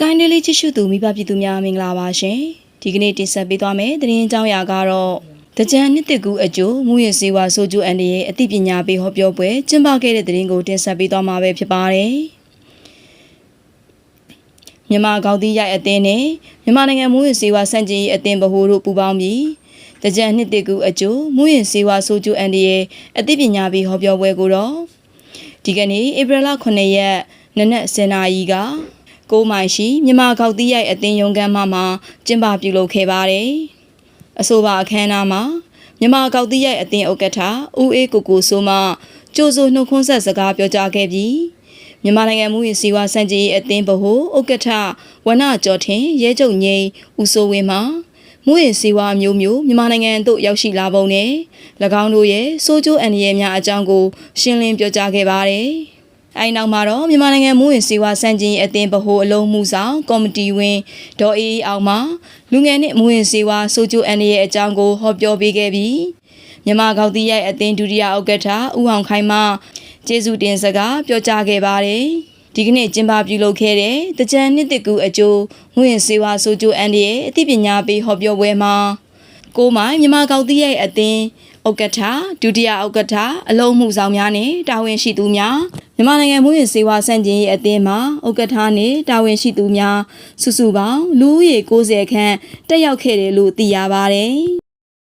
Sky Daily ကြည့်ရှုသူမိဘပြည်သူများမင်္ဂလာပါရှင်ဒီကနေ့တင်ဆက်ပေးသွားမယ့်သတင်းအကြောင်းအရာကတော့တကြံနှစ်တကူအကျိုးမူရစေဝါဆိုကျူအန်ဒီရဲ့အသိပညာပေးဟောပြောပွဲကျင်းပခဲ့တဲ့သတင်းကိုတင်ဆက်ပေးသွားမှာပဲဖြစ်ပါတယ်မြန်မာကောက်တီးရိုက်အသင်းနဲ့မြန်မာနိုင်ငံမူရစေဝါစံကြီးအသင်းဗဟိုတို့ပူးပေါင်းပြီးတကြံနှစ်တကူအကျိုးမူရစေဝါဆိုကျူအန်ဒီရဲ့အသိပညာပေးဟောပြောပွဲကိုတော့ဒီကနေ့ဧပြီလ9ရက်နနက်10:00နာရီက ကိုမိုင်ရှိမြမခေါက်တီးရိုက်အသင်းရုံးခန်းမှမှကျင်းပပြုလုပ်ခဲ့ပါတယ်။အဆိုပါအခမ်းအနားမှာမြမခေါက်တီးရိုက်အသင်းဥက္ကဋ္ဌဦးအေးကိုကိုဆိုမှကြိုးစိုးနှုတ်ခွန်းဆက်စကားပြောကြားခဲ့ပြီးမြန်မာနိုင်ငံမှုရေးစီဝါစံကြီးအသင်းဗဟိုဥက္ကဋ္ဌဝနကျော်ထင်ရဲကျုံငိမ့်ဦးစိုးဝင်းမှမူရင်စီဝါမျိုးမျိုးမြန်မာနိုင်ငံသို့ရောက်ရှိလာပုံနဲ့၎င်းတို့ရဲ့စိုးကျိုးအန်ဒီရဲများအကြောင်းကိုရှင်းလင်းပြောကြားခဲ့ပါတယ်။ အဲဒီနောက်မှာတော့မြန်မာနိုင်ငံမူဝင်စီဝါစံကျင်အသင်းဗဟိုအလုံးမှုဆောင်ကော်မတီဝင်ဒေါ်အေးအောင်မှလူငယ်နဲ့မူဝင်စီဝါဆိုကျိုအန်ရဲ့အကြောင်းကိုဟောပြောပေးခဲ့ပြီးမြန်မာကောက်တီးရိုက်အသင်းဒုတိယဥက္ကဋ္ဌဦးအောင်ခိုင်မှကျေးဇူးတင်စကားပြောကြားခဲ့ပါတယ်ဒီကနေ့ကျင်းပပြုလုပ်ခဲ့တဲ့တကြံနှစ်တကူအကျိုးငွေစေဝါဆိုကျိုအန်ရဲ့အသိပညာပေးဟောပြောပွဲမှာကိုမိုင်မြန်မာကောက်တီးရိုက်အသင်း ဥက္ကဋ္ဌဒုတိယဥက္ကဋ္ဌအလုံးမှုဆောင်များနဲ့တာဝန်ရှိသူများမြန်မာနိုင်ငံမှုရေးစေဝါစံကျင်ရေးအသင်းမှာဥက္ကဋ္ဌနဲ့တာဝန်ရှိသူများစုစုပေါင်းလူဦးရေ90ခန့်တက်ရောက်ခဲ့တယ်လို့သိရပါတယ်